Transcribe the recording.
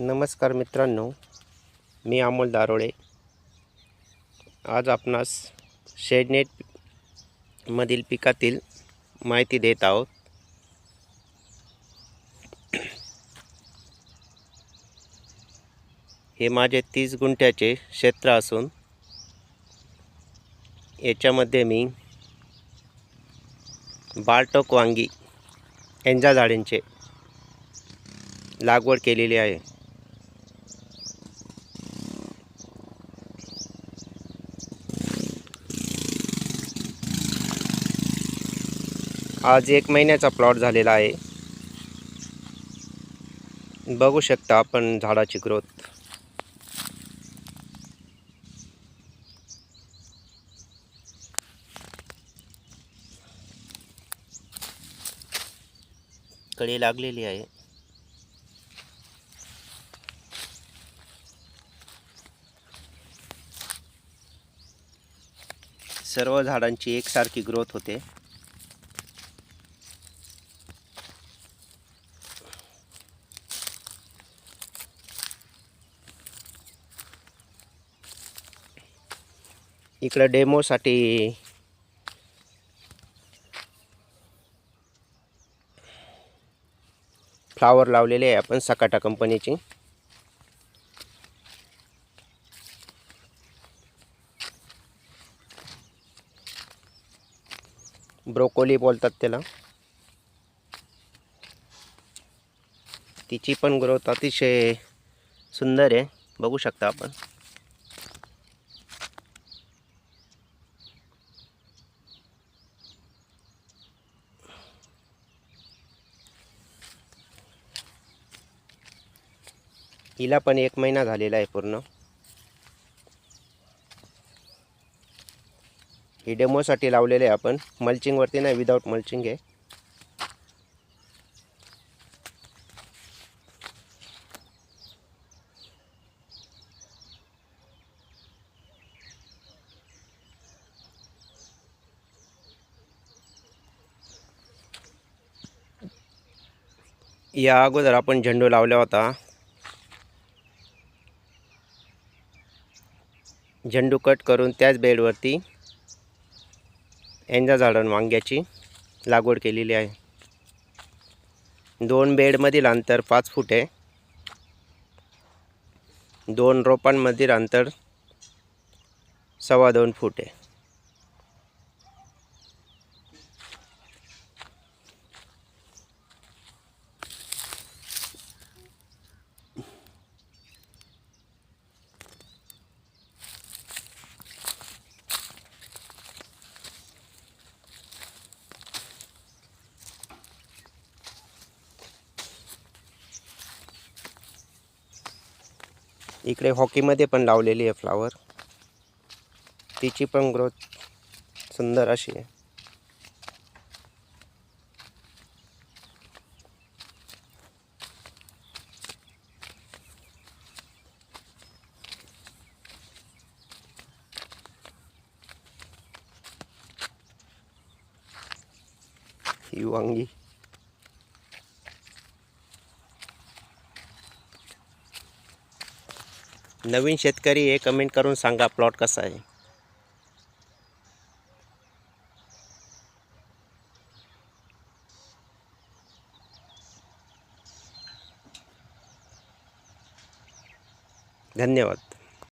नमस्कार मित्रांनो मी अमोल दारोळे. आज आपणास शेडनेटमधील पिकातील माहिती देत आहोत. हे माझे तीस गुंठ्याचे क्षेत्र असून याच्यामध्ये मी बालटोक वांगी यांच्या झाडांचे लागवड केलेली आहे. आज एक महिन्याचा प्लॉट झालेला आहे. बघू शकता आपण झाडाची ग्रोथ कळी लागलेली आहे. सर्व झाडांची एकसारखी ग्रोथ होते. इकडं डेमोसाठी फ्लावर लावलेले आहे आपण सकाटा कंपनीची ब्रोकोली बोलतात त्याला. तिची पण ग्रोथ अतिशय सुंदर आहे. बघू शकता आपण. हिला पण एक महिना झालेला आहे पूर्ण. ही डेमोसाठी लावलेले आहे आपण. मल्चिंगवरती नाही विदाऊट मल्चिंग आहे. या अगोदर आपण झेंडू लावला होता. झेंडू कट करून त्याच बेडवरती एंजा झाडण वांग्याची लागवड केलेली आहे. दोन बेडमधील अंतर पाच फूट आहे. दोन रोपांमधील अंतर सव्वा दोन फूट आहे. इकडे हॉकीमध्ये पण लावलेली आहे फ्लावर. तिची पण ग्रोथ सुंदर अशी आहे. ही वांगी. नवीन शेतकरी हे कमेंट करून सांगा प्लॉट कसा आहे? धन्यवाद.